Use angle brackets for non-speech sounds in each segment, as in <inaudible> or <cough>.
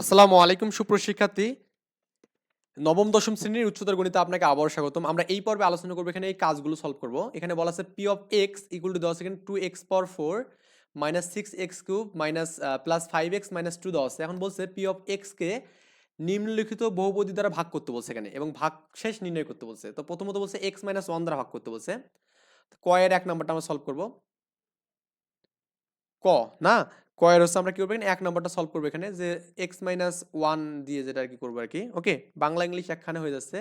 আসসালামু আলাইকুম সুপ্রশিক্ষার্থী নবম, দশম শ্রেণির উচ্চতর গণিতে আপনাকে আবার স্বাগতম। আমরা এই পর্বে আলোচনা করব, এখানে এই কাজগুলো সলভ করব। এখানে বলা আছে P of X equal to আছে এখানে two x power four minus six x cube minus plus five x minus two আছে এখন বলছে পি অফ এক্সকে নিম্নলিখিত বহুপদী দ্বারা ভাগ করতে বলছে এখানে এবং ভাগ শেষ নির্ণয় করতে বলছে। তো প্রথমত বলছে এক্স মাইনাস ওয়ান দ্বারা ভাগ করতে বলছে। কয়ের এক নাম্বারটা আমরা সলভ করব। ক, না? কয়ের হচ্ছে আমরা কি করব এখানে? এক নম্বরটা সলভ করব এখানে যে এক্স মাইনাস ওয়ান দিয়ে যেটা আর কি করব আর কি। ওকে বাংলা ইংলিশ একখানে হয়ে যাচ্ছে।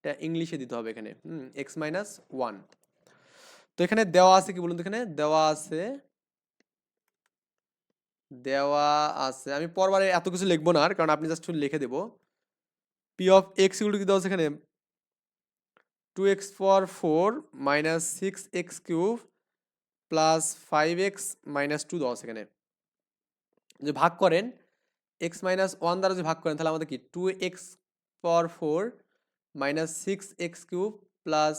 এটা ইংলিশে দিতে হবে এখানে। হুম এক্স মাইনাস ওয়ান তো এখানে দেওয়া আছে কি বলুন তো এখানে? দেওয়া আছে দেওয়া আছে। আমি পরবারে এত কিছু লিখব না আর, কারণ আপনি জাস্ট লিখে দেবো। পি অফ এক্স কি দেওয়া আছে এখানে? Two x for four minus six x cube plus five x minus two দেওয়া আছে এখানে। যে ভাগ করেন এক্স মাইনাস ওয়ান দ্বারা যে ভাগ করেন, তাহলে আমাদের কি? Two x power four minus six x cube plus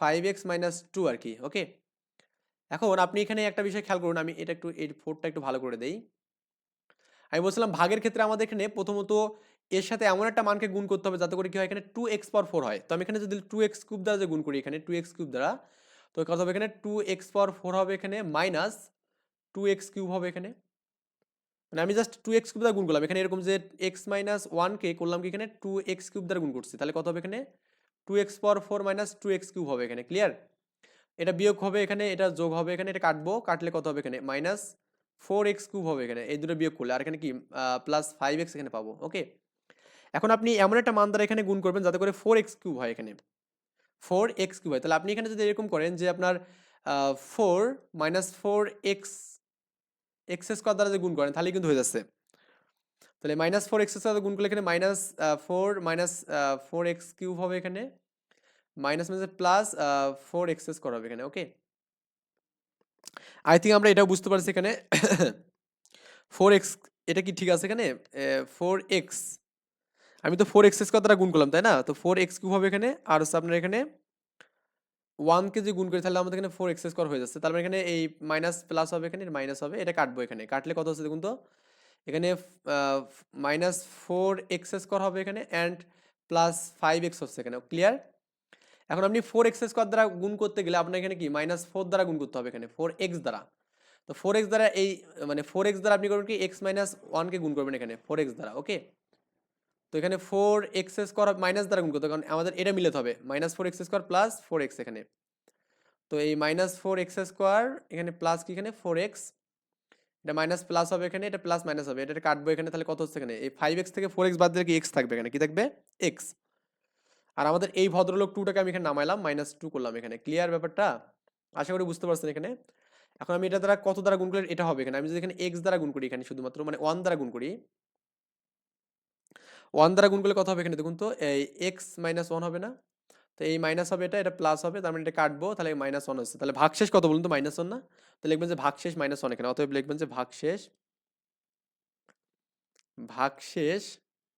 five x minus two আর কি ওকে এখন আপনি এখানে একটা বিষয় খেয়াল করুন, আমি এটা একটু এই ফোরটা একটু ভালো করে দেই। আমি বলছিলাম ভাগের ক্ষেত্রে আমাদের এখানে প্রথমত এর সাথে এমন একটা মানকে গুণ করতে হবে, যাতে করে কি হয়? এখানে টু এক্স পাওয়ার ফোর হয়। তো আমি এখানে যদি টু এক্স কিউব দ্বারা যে গুণ করি এখানে টু এক্স কিউব দ্বারা, তো কত হবে এখানে টু এক্স পাওয়ার ফোর হবে এখানে মাইনাস টু এক্স কিউব হবে এখানে। মানে আমি জাস্ট টু এক্স কিউব দ্বারা গুণ করলাম। এখানে এরকম যে এক্স মাইনাস ওয়ানকে করলাম কি এখানে? টু এক্স কিউব দ্বারা গুণ করছি। তাহলে কত হবে এখানে? Two x power four minus two x cube হবে এখানে। ক্লিয়ার এটা বিয়োগ হবে এখানে, এটা যোগ হবে এখানে, এটা কাটবো। কাটলে কত হবে এখানে? মাইনাস ফোর এক্স কিউব হবে এখানে। এই দুটো বিয়োগ করলে। আর এখানে কি? প্লাস ফাইভ এক্স এখানে পাবো। ওকে এখন আপনি এমন একটা মান দ্বারা এখানে গুণ করবেন যাতে করে ফোর এক্স কিউব হয় এখানে। ফোর এক্স কিউব হয়। তাহলে আপনি এখানে যদি এরকম করেন যে আপনার four minus four x x square দ্বারা যে গুণ করেন তাহলে কিন্তু হয়ে যাচ্ছে। তাহলে মাইনাস ফোর এক্স স্কোয়ার গুণ করলে এখানে minus four minus four x cube হবে এখানে। Minus minus plus four x square হবে এখানে ওকে আই থিঙ্ক আমরা এটাও বুঝতে পারছি এখানে। ফোর এক্স এটা কি ঠিক আছে এখানে? ফোর এক্স আমি তো ফোর এক্স স্কোয়ার দ্বারা গুণ করলাম, তাই না? তো ফোর এক্স কিউব হবে এখানে, আর হচ্ছে আপনার এখানে ওয়ানকে যদি গুণ করি তাহলে আমাদের এখানে ফোর এক্স স্কোয়ার হয়ে যাচ্ছে। তার মানে এখানে এই মাইনাস প্লাস হবে এখানে মাইনাস হবে, এটা কাটবো এখানে। কাটলে কত হচ্ছে দেখুন তো? এখানে মাইনাস ফোর এক্স স্কোয়ার হবে এখানে অ্যান্ড প্লাস ফাইভ এক্স হচ্ছে এখানে। ক্লিয়ার এখন আপনি ফোর এক্স স্কোয়ার দ্বারা গুণ করতে গেলে আপনার এখানে কি? মাইনাস ফোর দ্বারা গুণ করতে হবে এখানে ফোর এক্স দ্বারা। তো ফোর এক্স দ্বারা এই মানে ফোর এক্স দ্বারা আপনি করবেন কি? এক্স মাইনাস ওয়ানকে গুণ করবেন এখানে ফোর এক্স দ্বারা ওকে তো এখানে ফোর এক্স স্কোয়ার মাইনাস দ্বারা গুণ করতে কারণ আমাদের এটা মিলাতে হবে। Minus four x square plus four x এখানে। তো এই মাইনাস ফোর এক্স স্কোয়ার এখানে প্লাস কি এখানে? ফোর এক্স এটা মাইনাস প্লাস হবে এখানে, এটা প্লাস মাইনাস হবে। এটা কাটবো এখানে, তাহলে কত হচ্ছে এখানে? এই ফাইভ এক্স থেকে ফোর এক্স বাদ দিলে কি এক্স থাকবে এখানে? কি থাকবে? এক্স আর আমাদের এই ভদ্রলোক টুটাকে আমি এখানে নামাইলাম মাইনাস টু করলাম এখানে। ক্লিয়ার ব্যাপারটা? আশা করি বুঝতে পারছেন এখানে। এখন আমি এটা দ্বারা কত দ্বারা গুণ করলে এটা হবে এখানে? আমি যদি এখানে এক্স দ্বারা গুণ করি এখানে শুধুমাত্র মানে ওয়ান দ্বারা গুণ করি ওয়ান দ্বারা গুণ করলে কত হবে এখানে? দেখুন তো, এই এক্স মাইনাস ওয়ান হবে না? তো এই মাইনাস হবে এটা এটা প্লাস হবে, তার মানে এটা কাটবো, তাহলে মাইনাস ওয়ান হচ্ছে। তাহলে ভাগশেষ কত বলুন তো? মাইনাস ওয়ান না? তো লিখবেন যে ভাগশেষ মাইনাস ওয়ান এখানে। অতএব লিখবেন যে ভাগশেষ ভাগশেষ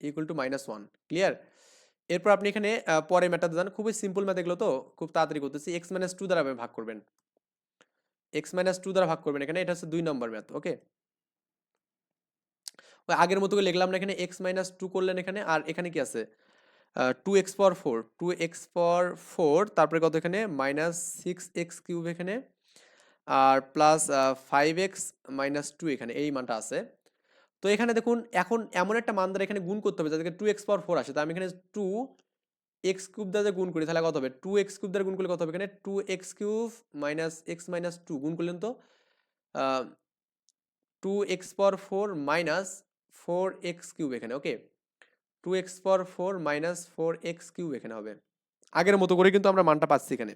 equal to minus one clear এরপর আপনি এখানে পরে ম্যাটাতে যান। খুবই সিম্পল ম্যাথ এগুলো তো, খুব তাড়াতাড়ি করতেছি। এক্স মাইনাস টু দ্বারা ভাগ করবেন। এক্স মাইনাস টু দ্বারা ভাগ করবেন এখানে, এটা হচ্ছে দুই নম্বর ম্যাথ ওকে ওই আগের মতো করে লিখলাম না এখানে এক্স মাইনাস টু করলেন এখানে, আর এখানে কি আছে? Two x power four two x power four তারপরে কত এখানে? মাইনাস সিক্স এক্স কিউব এখানে, আর plus five x minus two এখানে, এই মানটা আছে। তো এখানে দেখুন, এখন এমন একটা মান দ্বারা এখানে গুণ করতে হবে যাতে টু এক্স পাওয়ার ফোর আসে। তো আমি এখানে টু এক্স কিউব দ্বারা গুণ করি, তাহলে কত হবে? টু এক্স কিউব দ্বারা গুণ করলে কত হবে এখানে? Two x cube minus x minus two গুণ করলেন তো two x power four minus four x cube এখানে okay two x power four minus four x cube এখানে হবে। আগের মতো করে কিন্তু আমরা মানটা পাচ্ছি এখানে।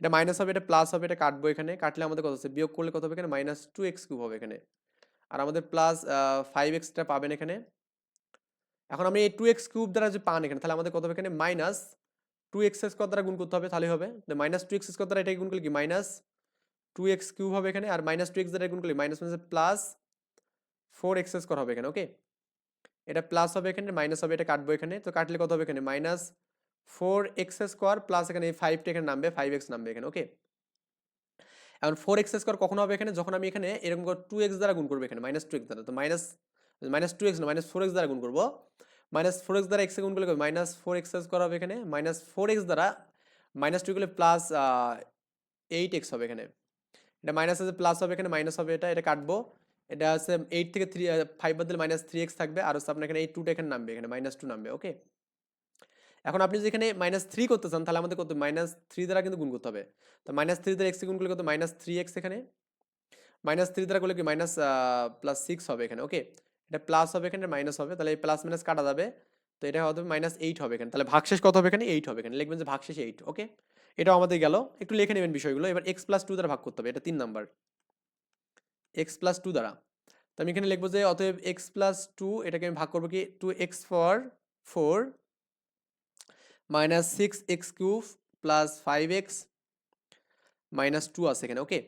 এটা মাইনাস হবে, এটা প্লাস হবে, এটা কাটবো এখানে। কাটলে আমাদের কত হচ্ছে? বিয়োগ করলে কত হবে এখানে? মাইনাস টু এক্স কিউব হবে এখানে। আর আমাদের প্লাস ফাইভ এক্সটা পাবেন এখানে। এখন আমি এই টু এক্স কিউব দ্বারা যে পান এখানে, তাহলে আমাদের কত হবে এখানে? মাইনাস টু এক্স স্কোয়ার দ্বারা গুণ করতে হবে তাহলে হবে। মাইনাস টু এক্স স্কোয়ার দ্বারা এটাকে গুণ করলে কি? মাইনাস টু এক্স কিউব হবে এখানে। আর মাইনাস টু এক্স দ্বারা গুণ করলে minus minus plus four x square হবে এখানে ওকে এটা প্লাস হবে এখানে মাইনাস হবে, এটা কাটবো এখানে, তো কাটলে কত হবে এখানে? Minus four x square plus এখানে এই ফাইভটা এখানে নামবে ফাইভ এক্স নামবে এখানে ওকে এখন ফোর এক্স স্কোয়ার কখন হবে এখানে? যখন আমি এখানে এরকম করে টু এক্স দ্বারা গুণ করব এখানে মাইনাস টু এক্স দ্বারা, তো মাইনাস মাইনাস টু এক্স না মাইনাস ফোর এক্স দ্বারা গুণ করব। মাইনাস ফোর এক্স দ্বারা এক্সে গুণ করলে মাইনাস ফোর এক্স করা হবে এখানে মাইনাস ফোর এক্স দ্বারা মাইনাস টু করলে প্লাস এইট এক্স হবে এখানে। এটা মাইনাস আছে প্লাস হবে এখানে মাইনাস হবে এটা এটা কাটবো। এটা আছে এইট থেকে থ্রি ফাইভ বাদ দিলে মাইনাস থ্রি এক্স থাকবে। আর হচ্ছে আপনার এখানে এই টুটা এখানে নামবে, এখানে মাইনাস টু নামবে ওকে এখন আপনি যেখানে মাইনাস থ্রি করতে চান, তাহলে আমাদের কত? মাইনাস থ্রি দ্বারা কিন্তু গুণ করতে হবে। তো মাইনাস থ্রি দ্বারা এক্স গুণ করলে কত? মাইনাস থ্রি এক্স এখানে। মাইনাস থ্রি দ্বারা করলে কি? মাইনাস প্লাস সিক্স হবে এখানে ওকে এটা প্লাস হবে এখানে মাইনাস হবে। তাহলে এই প্লাস মাইনাস কাটা যাবে। তো এটা হবে মাইনাস এইট হবে এখানে। তাহলে ভাগশেষ কত হবে এখানে? এইট হবে এখানে। লিখবেন যে ভাগশেষ এইট ওকে এটাও আমাদের গেল। একটু লিখে নেবেন বিষয়গুলো। এবার এক্স প্লাস টু দ্বারা ভাগ করতে হবে। এটা তিন নাম্বার এক্স প্লাস টু দ্বারা। তো আমি এখানে লিখব যে অতএব এক্স প্লাস টু এটাকে আমি ভাগ করব কি? Two x for four minus six x cube plus five x minus two আছে এখানে ওকে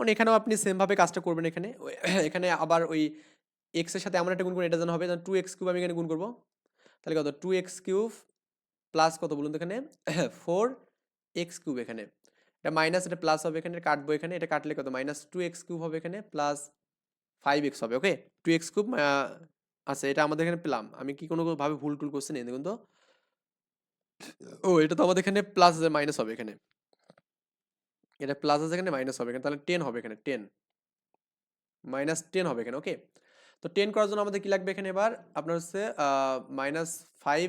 মানে এখানেও আপনি সেমভাবে কাজটা করবেন এখানে। <clears throat> এখানে আবার ওই এক্সের সাথে এমন একটা গুণ করুন, এটা যেন হবে টু এক্স কিউব আমি এখানে গুণ করব। তাহলে কত? টু এক্স কিউব প্লাস কত বলুন তো এখানে? ফোর এক্স কিউব এখানে। এটা মাইনাস এটা প্লাস হবে এখানে কাটবো এখানে, এটা কাটলে কত? মাইনাস টু এক্স কিউব হবে এখানে প্লাস ফাইভ এক্স হবে ওকে টু এক্স কিউব আচ্ছা এটা আমাদের এখানে পেলাম। আমি কি কোনো ভাবে ভুল, টুল করছি না দেখুন তো। ও, এটা তো আমাদের এখানে প্লাস আছে মাইনাস হবে এখানে। এটা প্লাস আছে এখানে মাইনাস হবে এখানে, তাহলে টেন হবে এখানে টেন মাইনাস টেন হবে এখানে ওকে তো টেন করার জন্য আমাদের কি লাগবে এখানে এবার? আপনার হচ্ছে মাইনাস ফাইভ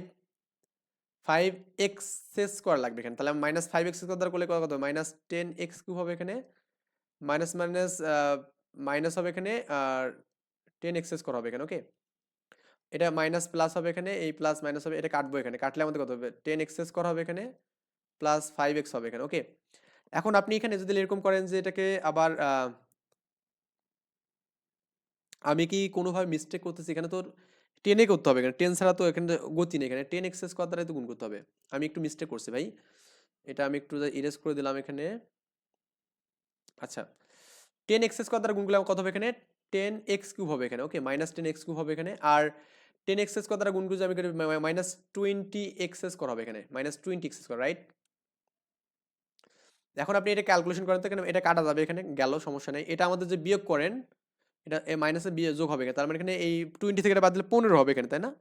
ফাইভ এক্সেস করা লাগবে এখানে। তাহলে মাইনাস ফাইভ এক্স দ্বারা করলে কত? মাইনাস টেন এক্স কিউব হবে এখানে। মাইনাস মাইনাস মাইনাস হবে এখানে আর টেন এক্সেস করা হবে এখানে ওকে এটা মাইনাস প্লাস হবে এখানে, এই প্লাস মাইনাস হবে, এটা কাটবো এখানে। কাটলে আমাদের কত হবে? টেন এক্সেস করা হবে এখানে প্লাস ফাইভ এক্স হবে এখানে ওকে এখন আপনি এখানে যদি এরকম করেন যে এটাকে আবার আমি কি কোনোভাবে মিস্টেক করতেছি? এখানে তোর টেনে করতে হবে এখানে টেন ছাড়া তো এখানে গতি নেই এখানে। টেন এক্সেস করার দ্বারাই তো গুণ করতে হবে। আমি একটু মিস্টেক করছি ভাই। এটা আমি একটু ইরেজ করে দিলাম এখানে। আচ্ছা। টেন এক্সেস করার দ্বারা গুণ করলে কত হবে এখানে? টেন এক্স কিউব হবে এখানে। Okay minus ten x cube হবে এখানে। আর টেন এক্সেস করার দ্বারা গুণ করলে আমি মাইনাস টোয়েন্টি এক্সেস করা হবে এখানে। মাইনাস টোয়েন্টি এক্সেস করা রাইট এখন আপনি এটা ক্যালকুলেশন করেন তো এখানে এটা কাটা যাবে এখানে। গেল, সমস্যা নেই। এটা আমাদের যে বিয়োগ করেন এটা এ মাইনাসে বিয়ে যোগ হবে। তার মানে এখানে এই টোয়েন্টি থেকে বাদ দিলে পনেরো হবে এখানে, তাই না?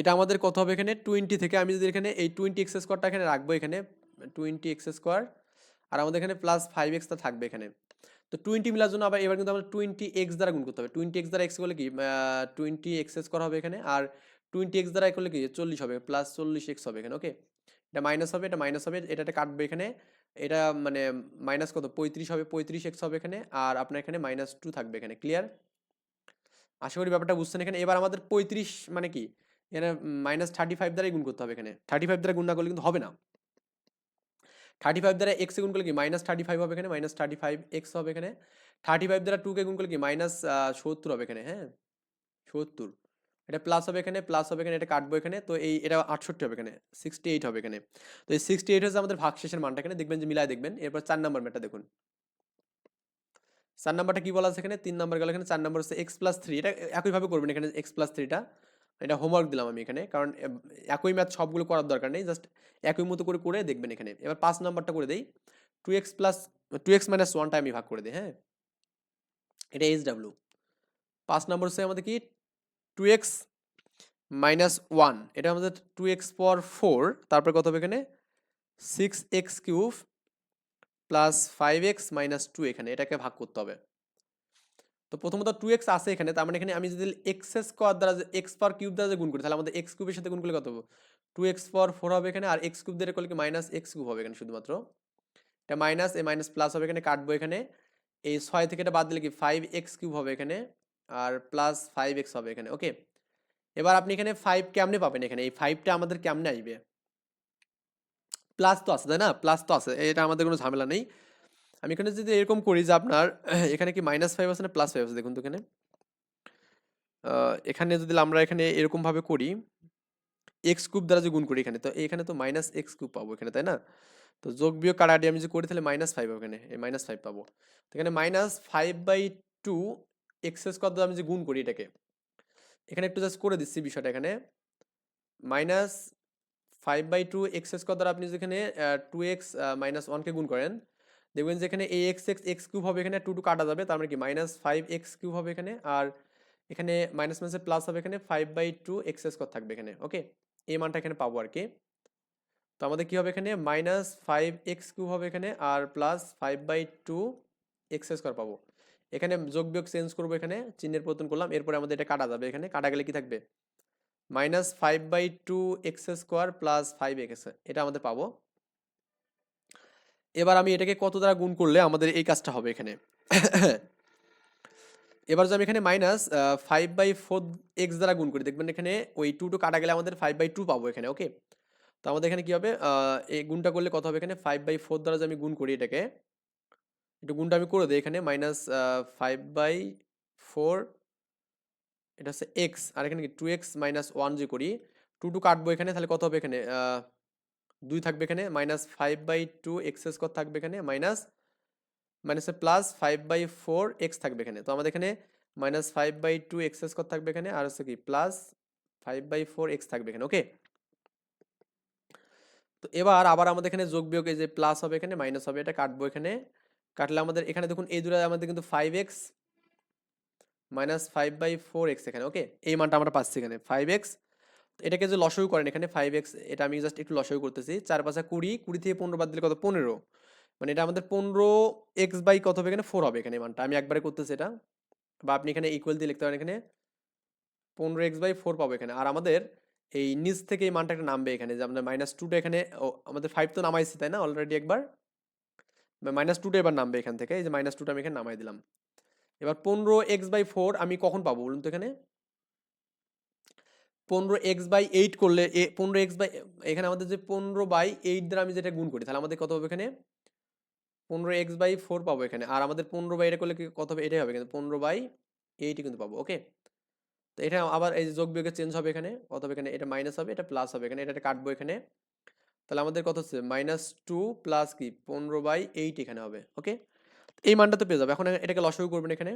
এটা আমাদের কত হবে এখানে? টোয়েন্টি থেকে। আমি যদি এখানে এই টোয়েন্টি এক্স স্কোয়ারটা এখানে রাখব এখানে টোয়েন্টি এক্স স্কোয়ার আর আমাদের এখানে প্লাস ফাইভ এক্সটা থাকবে এখানে। তো টোয়েন্টি মিলার জন্য আবার এবার কিন্তু আমাদের টোয়েন্টি এক্স দ্বারা গুণ করতে হবে। টোয়েন্টি এক্স দ্বারা এক্স করলে কি? টোয়েন্টি এক্স করা হবে এখানে, আর টোয়েন্টি এক্স দ্বারা করলে কি? চল্লিশ হবে প্লাস চল্লিশ এক্স হবে এখানে ওকে এটা মাইনাস হবে, এটা মাইনাস হবে এটা কাটবে এখানে। এটা মানে মাইনাস কত? পঁয়ত্রিশ হবে, পঁয়ত্রিশ এক্স হবে এখানে, আর আপনার এখানে মাইনাস টু থাকবে এখানে ক্লিয়ার আশা করি ব্যাপারটা বুঝছেন এখানে। এবার আমাদের পঁয়ত্রিশ মানে কি? এখানে মাইনাস থার্টি ফাইভ দ্বারাই গুণ করতে হবে এখানে। থার্টি ফাইভ দ্বারা গুণ না করলে কিন্তু হবে না। থার্টি ফাইভ দ্বারা এক্সে গুণ করলে কি? মাইনাস থার্টি ফাইভ হবে এখানে মাইনাস থার্টি ফাইভ এক্স হবে এখানে। থার্টি ফাইভ দ্বারা টুকে গুণ করলে কি? মাইনাস সত্তর হবে এখানে হ্যাঁ? সত্তর। এটা প্লাস হবে এখানে প্লাস হবে এখানে, এটা কাটবো এখানে, তো এই এটা আটষট্টি হবে এখানে সিক্সটি এইট হবে এখানে। তো এই সিক্সটি এইট হচ্ছে আমাদের ভাগশেষের মানটা এখানে, দেখবেন যে মিলায় দেখবেন। এরপর চার নাম্বার ম্যাটটা দেখুন। চার নাম্বারটা কি বলা আছে এখানে? তিন নাম্বার গেল এখানে, চার নাম্বার হচ্ছে এক্স প্লাস থ্রি এটা একইভাবে করবেন এখানে এক্স প্লাস থ্রিটা এটা হোমওয়ার্ক দিলাম আমি এখানে, কারণ একই ম্যাথ সবগুলো করার দরকার নেই জাস্ট একই মতো করে করে দেখবেন এখানে। এবার পাঁচ নাম্বারটা করে দেই। Two x plus two x minus ওয়ানটা আমি ভাগ করে দিই হ্যাঁ? এটা এইচ ডাব্লিউ পাঁচ নাম্বার হচ্ছে আমাদের কি? টু এক্স মাইনাস ওয়ান এটা আমাদের টু এক্স পর ফোর তারপর কত হবে এখানে? Six x cube plus five x minus two এখানে। এটাকে ভাগ করতে হবে। তো প্রথমত টু এক্স আছে এখানে। তার মানে এখানে আমি যদি এক্স স্কোয়ার দ্বারা এক্স পার কিউব দ্বারা গুণ করি, তাহলে আমাদের এক্স কিউবের সাথে গুণ করলে কত হবে? টু এক্স পর ফোর হবে এখানে আর এক্স কিউব দিয়ে করলে কি মাইনাস এক্স কিউব হবে এখানে শুধুমাত্র। এটা মাইনাস এ মাইনাস প্লাস হবে এখানে। কাটবো এখানে। এই ছয় থেকে এটা বাদ দিলে কি? ফাইভ এক্স কিউব হবে এখানে। আর প্লাস ফাইভ এক্স হবে এখানে ওকে এবার আপনি এখানে ফাইভ কেমনে পাবেন এখানে? এই ফাইভটা আমাদের কেমনে আসবে? প্লাস তো আছে, তাই না? প্লাস তো আছে, এটা আমাদের কোনো ঝামেলা নেই। আমি এখানে যদি এরকম করি যে আপনার, <clears throat> এখানে কি মাইনাস ফাইভ আছে না প্লাস ফাইভ আছে? দেখুন তো এখানে। এখানে যদি আমরা এখানে এরকমভাবে করি এক্স কিউব দ্বারা যে গুণ করি এখানে, তো এখানে তো মাইনাস এক্স কিউব পাবো এখানে, তাই না? তো যোগ বিয়োগ কাটাটি আমি যদি করি তাহলে মাইনাস ফাইভ এখানে, এই মাইনাস ফাইভ পাবো। এখানে minus five by two x's কত আমি যে গুণ করি এটাকে, এখানে একটু জাস্ট করে দিচ্ছি বিষয়টা এখানে। Minus five by two x square দ্বারা আপনি যেখানে টু এক্স মাইনাস ওয়ানকে গুণ করেন, দেখবেন যে এখানে এ এক্স এক্স এক্স কিউব হবে এখানে টু টু কাটা যাবে, তার মানে কি মাইনাস ফাইভ এক্স কিউব হবে এখানে, আর এখানে মাইনাস মাইনাসে প্লাস হবে এখানে five by two x square থাকবে এখানে ওকে এই মানটা এখানে পাবো আর কি। তো আমাদের কি হবে এখানে? মাইনাস ফাইভ এক্স কিউব হবে এখানে, আর plus five by two x square পাবো। এখানে যোগ, বিয়োগ, চেঞ্জ করব এখানে, চিহ্নের পরিবর্তন করলাম, এরপরে আমাদের এটা কাটা যাবে। এখানে কাটা গেলে কি থাকবে? Minus five by two x square plus five x, এটা আমাদের পাবো। এবার আমি এটাকে কত দ্বারা গুণ করলে আমাদের এই কাজটা হবে এখানে? এবার যদি আমি এখানে minus five by four x দ্বারা গুণ করি, দেখবেন এখানে ওই টু টু কাটা গেলে আমাদের ফাইভ বাই টু পাবো এখানে, ওকে? তো আমাদের এখানে কি হবে? এই গুণটা করলে কত হবে এখানে? ফাইভ বাই ফোর দ্বারা যদি আমি গুণ করি এটাকে একটু গুণটা আমি করে দিই। এখানে মাইনাস ফাইভ বাই ফোর এটা হচ্ছে এক্স আর এখানে কি টু এক্স মাইনাস ওয়ান যে করি টু টু কাটবো এখানে, তাহলে কত হবে এখানে? দুই থাকবে এখানে minus five by two x square থাকবে এখানে? মাইনাস মাইনাসে plus five by four x থাকবে এখানে। তো আমাদের এখানে minus five by two x square থাকবে এখানে? আর হচ্ছে কি plus five by four x থাকবে এখানে ওকে তো এবার আবার আমাদের এখানে যোগ বিয়োগ এই যে প্লাস হবে এখানে মাইনাস হবে, এটা কাটবো এখানে। কাটলে আমাদের এখানে দেখুন এই দুটো আমাদের কিন্তু five x minus five by four x এখানে ওকে এই মানটা আমরা পাচ্ছি এখানে ফাইভ এক্স এটাকে যে লসই করেন এখানে ফাইভ এক্স এটা আমি জাস্ট একটু লসই করতেছি চার পাঁচা কুড়ি কুড়ি থেকে পনেরো বাদ দিলে কত? পনেরো। মানে এটা আমাদের পনেরো এক্স বাই কত হবে এখানে? ফোর হবে এখানে মানটা আমি একবারে করতেছি এটা। বা আপনি এখানে ইকুয়াল দিয়ে লিখতে পারেন এখানে পনেরো এক্স বাই ফোর পাবো এখানে। আর আমাদের এই নিচ থেকে এই মানটা একটা নামবে এখানে যে আমাদের মাইনাস টুটা এখানে ও, আমাদের ফাইভ তো নামাইছি তাই না? অলরেডি একবার। মাইনাস টুটা এবার নামবে এখান থেকে। এই যে মাইনাস টুটা আমি এখানে নামাই দিলাম। এবার পনেরো এক্স বাই ফোর আমি কখন পাবো বলুন তো এখানে? পনেরো এক্স বাই এইট করলে এ, পনেরো এক্স বাই এখানে আমাদের যে পনেরো বাই এইট দ্বারা আমি যেটা গুণ করি, তাহলে আমাদের কত হবে এখানে? পনেরো এক্স বাই ফোর পাবো এখানে। আর আমাদের পনেরো বাই এটা করলে কত হবে? এটাই হবে কিন্তু, পনেরো বাই এইটই কিন্তু পাবো ওকে তো এটা আবার এই যোগ বিয়োগে চেঞ্জ হবে এখানে, কত হবে এখানে? এটা মাইনাস হবে, এটা প্লাস হবে এখানে, এটা কাটবো এখানে। তাহলে আমাদের কত হচ্ছে মাইনাস টু প্লাস কি? পনেরো বাই এইট এখানে হবে ওকে এই মানটা তো পেয়ে যাবে। এখন এটাকে লসও করবেন এখানে।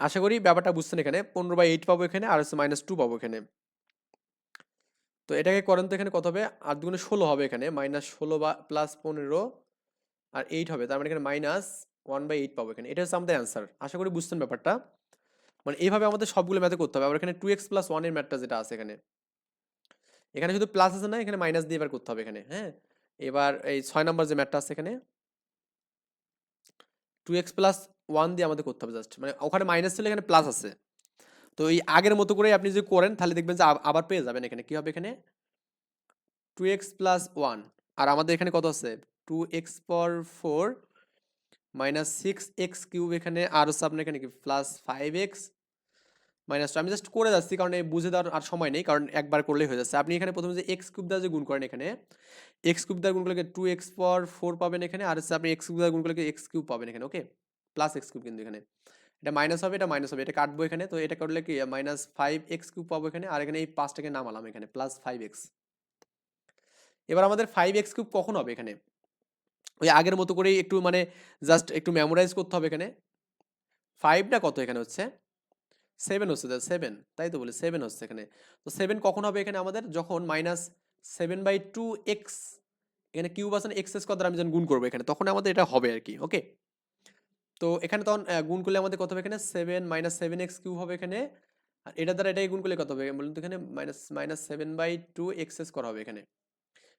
আশা করি ব্যাপারটা বুঝছেন এখানে। পনেরো বাই এইট পাবো এখানে, আর হচ্ছে মাইনাস টু পাবো এখানে। তো এটাকে করেন তো এখানে কত হবে? আর দুগুণে ষোলো হবে এখানে মাইনাস ষোলো বা প্লাস পনেরো, আর এইট হবে। তার মানে এখানে মাইনাস ওয়ান বাই এইট পাবো এখানে। এটা হচ্ছে আমাদের অ্যান্সার আশা করি বুঝছেন ব্যাপারটা। মানে এইভাবে আমাদের সবগুলো ম্যাথে করতে হবে। আবার এখানে টু এক্স প্লাস ওয়ানের ম্যাথটা যেটা আছে এখানে। এখানে শুধু প্লাস আছে না, এখানে মাইনাস দিয়ে এবার করতে হবে এখানে হ্যাঁ? এবার এই ছয় নম্বর যে ম্যাটটা আছে এখানে টু এক্স প্লাস ওয়ান দিয়ে আমাদের করতে হবে জাস্ট মানে ওখানে মাইনাস ছিল, এখানে প্লাস আছে। তো এই আগের মতো করে আপনি যদি করেন, তাহলে দেখবেন যে আব- আবার পেয়ে যাবেন এখানে। কি হবে এখানে? টু এক্স প্লাস ওয়ান আর আমাদের এখানে কত আছে? টু এক্স পর four minus six x cube এখানে, আর হচ্ছে আপনার এখানে কি? Plus five x minus two আমি জাস্ট করে যাচ্ছি, কারণ এই বুঝে দেওয়ার আর সময় নেই, কারণ একবার করলেই হয়ে যাচ্ছে। আপনি এখানে প্রথমে যে এক্স কিউব দ্বারা যে গুণ করেন এখানে এক্স কিউব দ্বারা গুণ করলে টু এক্স পর ফোর পাবেন এখানে, আর হচ্ছে আপনি এক্স কিউব দ্বারা গুণ করলে এক্স কিউব পাবেন এখানে ওকে প্লাস এক্স কিউব কিন্তু এখানে। এটা মাইনাস হবে, এটা মাইনাস হবে, এটা কাটবো এখানে, তো এটা করলে কি মাইনাস ফাইভ এক্স কিউব পাবো এখানে, আর এখানে এই পাঁচটাকে নামালাম এখানে প্লাস ফাইভ এক্স এবার আমাদের ফাইভ এক্স কিউব কখন হবে এখানে? ওই আগের মতো করেই একটু মানে জাস্ট একটু মেমোরাইজ করতে হবে এখানে। ফাইভটা কত এখানে হচ্ছে? সেভেন হচ্ছে, তাহলে সেভেন তাই তো বলি সেভেন হচ্ছে এখানে। তো সেভেন কখন হবে এখানে আমাদের? যখন minus seven by two x এখানে কিউব আছে না এক্স স্কোয়ার দ্বারা আমি যখন গুণ করব এখানে, তখন আমাদের এটা হবে আর কি ওকে তো এখানে তখন গুণ করলে আমাদের কত হবে এখানে? Seven minus seven x cube হবে এখানে। আর এটা দ্বারা এটাই গুণ করলে কত হবে? বলুন তো এখানে minus minus seven by two x square হবে এখানে।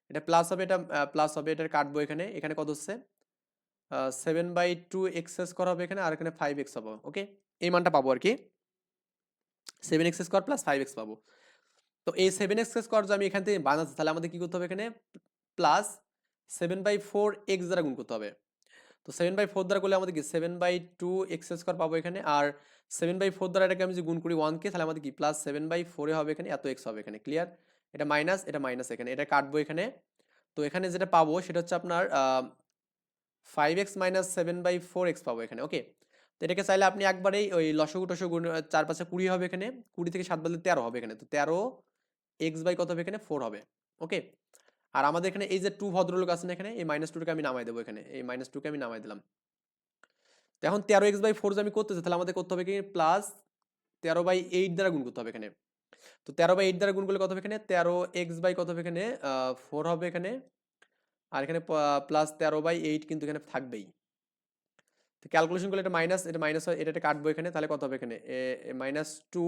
এটা প্লাস হবে, এটা প্লাস হবে এটা কাটবো এখানে। এখানে কত হচ্ছে? Seven by two x square হবে এখানে, আর এখানে ফাইভ এক্স হবে ওকে এই মানটা পাবো আর কি। Seven x square plus five x পাবো। তো এই সেভেন এক্স স্কোয়ার যদি আমি এখান থেকে বানাচ্ছি, তাহলে আমাদের কি করতে হবে এখানে? Plus seven by four x দ্বারা গুণ করতে হবে। তো সেভেন বাই ফোর দ্বারা করলে আমাদের কি? Seven by two x square পাবো এখানে। আর সেভেন বাই ফোর দ্বারা এটাকে আমি যদি গুণ করি ওয়ানকে তাহলে আমাদের কি? প্লাস সেভেন বাই ফোরে হবে এখানে, এত এক্স হবে এখানে। ক্লিয়ার এটা মাইনাস এটা মাইনাস এখানে। এটা কাটবো এখানে। তো এখানে যেটা পাবো, সেটা হচ্ছে আপনার five x minus seven by four x পাবো এখানে। ওকে তো এটাকে চাইলে আপনি একবারেই ওই লসগু টসগু চার পাঁচে কুড়ি হবে এখানে, কুড়ি থেকে সাত বাদলে তেরো হবে এখানে। তো তেরো এক্স বাই কত হবে এখানে? ফোর হবে ওকে আর আমাদের এখানে এই যে টু ভদ্রলোক আছেন এখানে, এই মাইনাস টুকে আমি নামাই দেবো এখানে, এই মাইনাস টুকে আমি নামাই দিলাম। তো এখন তেরো এক্স বাই ফোর যে আমি করতেছি, তাহলে আমাদের করতে হবে কি? প্লাস তেরো বাই এইট দ্বারা গুণ করতে হবে এখানে। তো তেরো বাই এইট দ্বারা গুণ করলে কত হবে এখানে? তেরো এক্স বাই কত হবে এখানে? ফোর হবে এখানে। আর এখানে প্লাস তেরো বাই এইট কিন্তু এখানে থাকবেই। তো ক্যালকুলেশন করলে এটা মাইনাস এটা মাইনাস হয় এটা কাটবো এখানে, তাহলে কত হবে এখানে? মাইনাস টু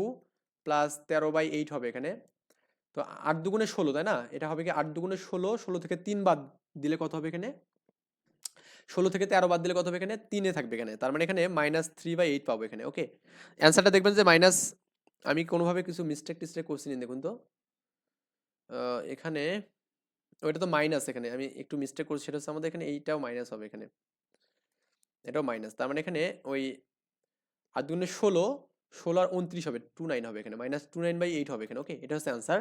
প্লাস তেরো বাই এইট হবে এখানে। তো আট দুগুণে ষোলো, তাই না? এটা হবে কি আট দুগুণে ষোলো ষোলো থেকে তিন বাদ দিলে কত হবে এখানে? ষোলো থেকে তেরো বাদ দিলে কত হবে এখানে? তিনে থাকবে এখানে। তার মানে এখানে মাইনাস থ্রি বাই এইট পাবো এখানে ওকে অ্যান্সারটা দেখবেন যে মাইনাস আমি কোনোভাবে কিছু মিস্টেক টিস্টেক করছি নি, দেখুন তো। এখানে, ওইটা তো মাইনাস এখানে, আমি একটু মিস্টেক করছি, সেটা হচ্ছে আমাদের এখানে, এইটাও মাইনাস হবে এখানে। এটাও মাইনাস তার মানে এখানে ওই আট দুগুণে ষোলো ষোলো আর উনত্রিশ হবে টু নাইন হবে এখানে minus two nine by eight হবে এখানে ওকে এটা হচ্ছে অ্যান্সার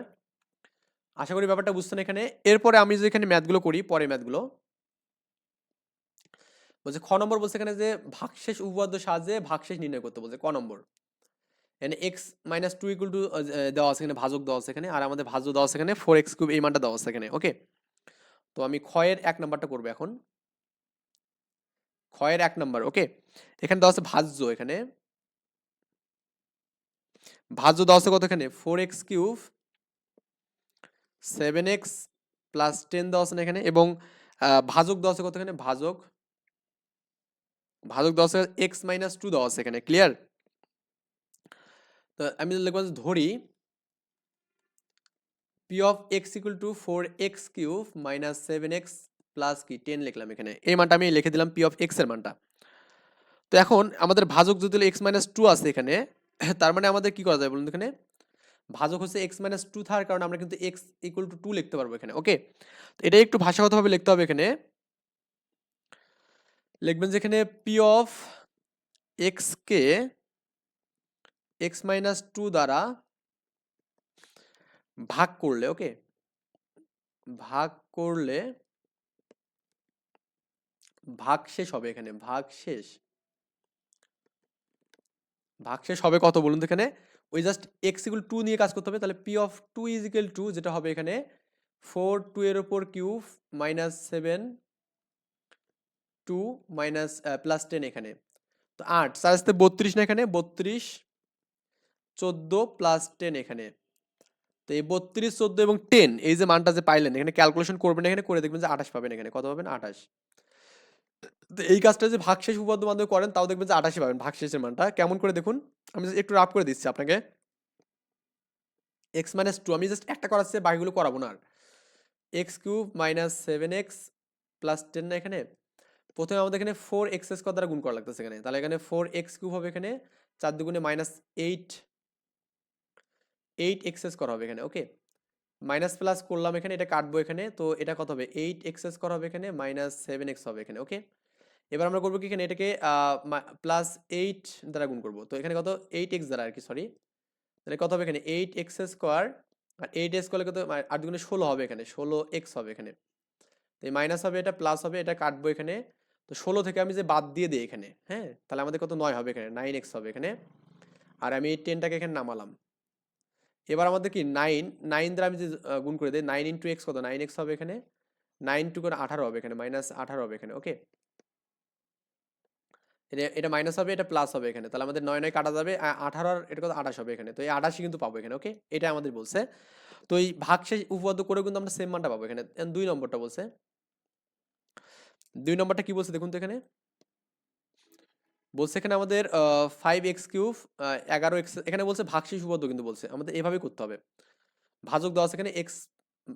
আশা করি ব্যাপারটা বুঝছেন এখানে। এরপরে আমি যদি এখানে ম্যাথগুলো করি পরে ম্যাথগুলো বলছে খ নম্বর বলছে এখানে যে ভাগশেষ উপপাদ্য সাহায্যে ভাগশেষ নির্ণয় করতে বলছে, ক নম্বর? এখানে x minus two equal to দেওয়া আছে এখানে, ভাজক দেওয়া আছে এখানে, আর আমাদের ভাজ্য দেওয়া আছে এখানে ফোর এক্স কিউব এই মানটা দেওয়া আছে এখানে ওকে তো আমি ক্ষয়ের এক নাম্বারটা করব এখন। ক্ষয়ের এক নম্বর, ওকে? এখানে দেওয়া আছে ভাজ্য এখানে। ভাজ্য দেওয়া আছে কত এখানে four x cube seven x plus ten দেওয়া আছে না এখানে? এবং ভাজক দেওয়া আছে কত এখানে ভাজক। ভাজক দেওয়া আছে এক্স মাইনাস টু দেওয়া আছে এখানে ক্লিয়ার তো আমি যদি ধরি p of x equal to four x cube minus seven x plus কি টেন লিখলাম এখানে। এই মানটা আমি লিখে দিলাম পি অফ এক্সের মানটা। তো এখন আমাদের ভাজক যদি এক্স মাইনাস টু আছে এখানে, <clears throat> তার মানে আমাদের কি করা যায় বলুন এখানে? ভাজক হচ্ছে এক্স মাইনাস টু থাকার কারণে আমরা কিন্তু এক্স ইকুয়াল টু টু লিখতে পারব এখানে ওকে তো এটা একটু ভাষাগতভাবে লিখতে হবে এখানে। লিখবেন যে এখানে পি অফ এক্স কে এক্স মাইনাস টু দ্বারা ভাগ করলে ওকে ভাগ করলে ভাগ শেষ হবে এখানে, ভাগ শেষ। ভাগ শেষ হবে কত বলুন তো এখানে? ওই জাস্ট এক্স ইকুয়াল টু নিয়ে কাজ করতে হবে, তাহলে p of two is equal to যেটা হবে এখানে ফোর টু এর ওপর cube minus seven two minus plus ten এখানে। তো আট চার আসতে বত্রিশ না এখানে? বত্রিশ, চোদ্দ প্লাস টেন এখানে। তো এই বত্রিশ, চোদ্দ এবং টেন এই যে মানটা যে পাইলেন, এখানে ক্যালকুলেশন করবেন এখানে, করে দেখবেন যে আঠাশ পাবেন এখানে। কত পাবেন? আঠাশ। এই কাজটা যে ভাগশেষ উপপাদ্য করেন, তাও দেখবেন যে আঠাশে পাবেন, ভাগশেষের মানটা। কেমন করে দেখুন? আমি একটু রাফ করে দিচ্ছি আপনাকে। এক্স মাইনাস টু আমি জাস্ট একটা করাচ্ছি বাকিগুলো করাবো না আর। X cube minus seven x plus ten না এখানে? প্রথমে আমাদের এখানে ফোর এক্স স্কোয়ার দ্বারা গুণ করা লাগতেছে এখানে। তাহলে এখানে ফোর এক্স কিউব হবে এখানে, চার দুগুণে মাইনাস এইট এইট এক্স করা হবে এখানে ওকে মাইনাস প্লাস করলাম এখানে, এটা কাটবো এখানে, তো এটা কত হবে? এইট এক্সেস করা হবে এখানে, মাইনাস সেভেন এক্স হবে এখানে, ওকে? এবার আমরা করব কি এখানে, এটাকে প্লাস এইট দ্বারা গুণ করব, তো এখানে কত? এইট এক্স দ্বারা আর কি, সরি। তাহলে কত হবে এখানে? এইট এক্স স্কোয়ার, আর এইট এক্স করলে কত? আট দুগুণে ষোলো হবে এখানে, ষোলো এক্স হবে এখানে। তো এই মাইনাস হবে এটা, প্লাস হবে এটা, কাটবো এখানে, তো ষোলো থেকে আমি যে বাদ দিয়ে দিই এখানে হ্যাঁ? তাহলে আমাদের কত? নয় হবে এখানে, নাইন এক্স হবে এখানে, আর আমি এই টেনটাকে এখানে নামালাম। এবার আমাদের কি নাইন নাইন দ্বারা আমি যে গুণ করে দিই নাইন ইন্টু এক্স কত? নাইন এক্স হবে এখানে? নাইন টু করে আঠারো হবে এখানে মাইনাস আঠারো হবে এখানে ওকে এটা মাইনাস হবে, এটা প্লাস হবে এখানে, তাহলে আমাদের নয় নয় কাটা যাবে আঠারো আর এটা কত? আঠাশ হবে এখানে, তো এই আঠাশই কিন্তু পাবো এখানে ওকে এটা আমাদের বলছে, তো এই ভাগশেষ উপপাদ্য করে কিন্তু আমরা সেম মানটা পাবো এখানে দুই নম্বরটা বলছে, দুই নম্বরটা কি বলছে দেখুন তো এখানে? বলছে এখানে আমাদের ফাইভ এক্স কিউব এগারো এক্স এখানে বলছে ভাগশেষ উপপাদ্য কিন্তু বলছে। আমাদের এভাবে করতে হবে। ভাজক দেওয়া আছে এখানে এক্স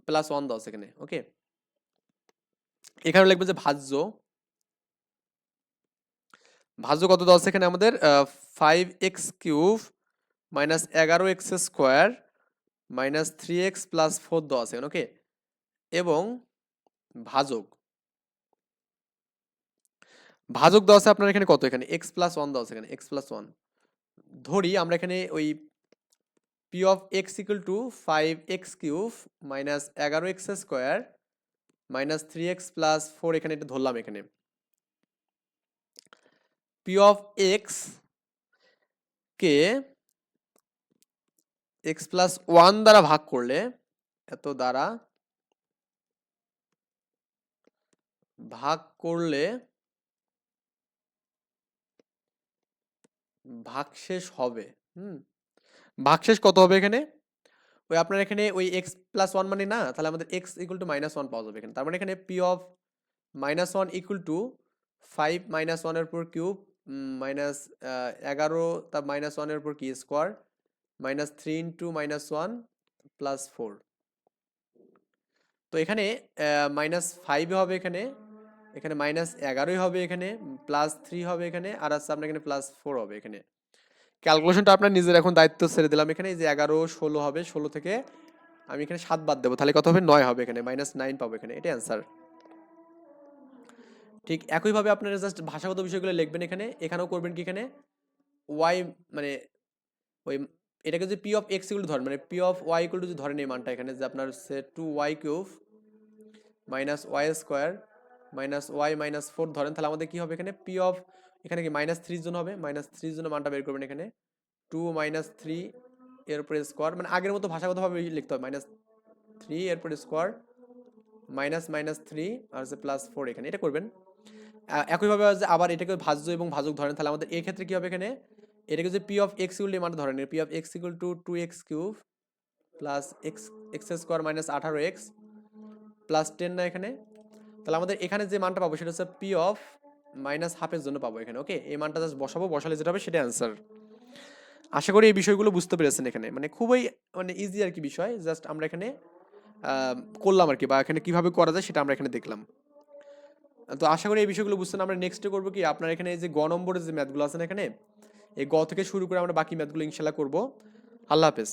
প্লাস ওয়ান দেওয়া আছে এখানে ওকে এখানে লিখবে যে ভাজ্য। ভাজ্য কত দেওয়া আছে এখানে আমাদের ফাইভ এক্স কিউব মাইনাস এগারো x square minus three x plus four দেওয়া আছে ওকে এবং ভাজক। ভাজক দেওয়া আছে আপনার এখানে কত এখানে? এক্স প্লাস ওয়ান দেওয়া আছে এখানে এক্স প্লাস ওয়ান ধরি আমরা এখানে ওই p of x equal to five x cube minus এগারো x square minus three x plus four এখানে এটা ধরলাম এখানে। পি অফ এক্স কে এক্স প্লাস ওয়ান দ্বারা ভাগ করলে এত দ্বারা ভাগ করলে ভাগশেষ হবে, হুম? ভাগশেষ কত হবে এখানে? ওই আপনার এখানে ওই এক্স প্লাস ওয়ান মানে না, তাহলে আমাদের x equal to minus one পাওয়া যাবে এখানে। তার মানে এখানে p of minus one equal to five minus ওয়ানের উপর কিউব মাইনাস এগারো, তা মাইনাস ওয়ানের উপর কি square minus three into minus one plus four তো এখানে মাইনাস ফাইভে হবে এখানে। এখানে মাইনাস এগারোই হবে এখানে প্লাস থ্রি হবে এখানে, আর আছে আপনার এখানে প্লাস ফোর হবে এখানে। ক্যালকুলেশনটা আপনার নিজের এখন দায়িত্ব ছেড়ে দিলাম এখানে, এই যে এগারো, ষোলো হবে, ষোলো থেকে আমি এখানে সাত বাদ দেবো, তাহলে কত হবে? নয় হবে এখানে মাইনাস নাইন পাবো এখানে, এটাই অ্যান্সার ঠিক একইভাবে আপনারা জাস্ট ভাষাগত বিষয়গুলো লিখবেন এখানে, এখানেও করবেন কি এখানে? ওয়াই মানে ওই এটাকে যদি পি অফ এক্স ইকুয়াল ধরেন মানে পি অফ ওয়াই ইকুয়াল যদি ধরেন এই মানটা এখানে, যে আপনার সে two y cube minus y square minus y minus four ধরেন, তাহলে আমাদের কি হবে এখানে? পি অফ এখানে কি মাইনাস থ্রির জন্য হবে? মাইনাস থ্রির জন্য মানটা বের করবেন এখানে। টু মাইনাস থ্রি এর উপরে স্কোয়ার মানে আগের মতো ভাষাগতভাবে লিখতে হবে। মাইনাস থ্রি এরপরে স্কোয়ার মাইনাস মাইনাস থ্রি আর হচ্ছে প্লাস ফোর এখানে। এটা করবেন। একইভাবে যে আবার এটাকে ভাজ্য এবং ভাজক ধরেন, তাহলে আমাদের এই ক্ষেত্রে কি হবে এখানে? এটাকে যে পি অফ এক্স ইকুয়াল মানে ধরেন। P of x equal to two x cube plus x x square minus আঠারো এক্স প্লাস টেন না এখানে? তাহলে আমাদের এখানে যে মানটা পাবো সেটা হচ্ছে পি অফ মাইনাস হাফের জন্য পাবো এখানে ওকে এই মানটা জাস্ট বসাবো, বসালে যেটা হবে সেটা অ্যান্সার আশা করি এই বিষয়গুলো বুঝতে পেরেছেন এখানে। মানে খুবই মানে ইজি আর কি বিষয় জাস্ট আমরা এখানে করলাম আর কি, বা এখানে কীভাবে করা যায় সেটা আমরা এখানে দেখলাম। তো আশা করি এই বিষয়গুলো বুঝছেন। আমরা নেক্সটে করব কি, আপনার এখানে যে গ নম্বরের যে ম্যাথগুলো আছে না এখানে, এই গ থেকে শুরু করে আমরা বাকি ম্যাথগুলো ইনশাল্লাহ করব। আল্লাহ হাফেজ।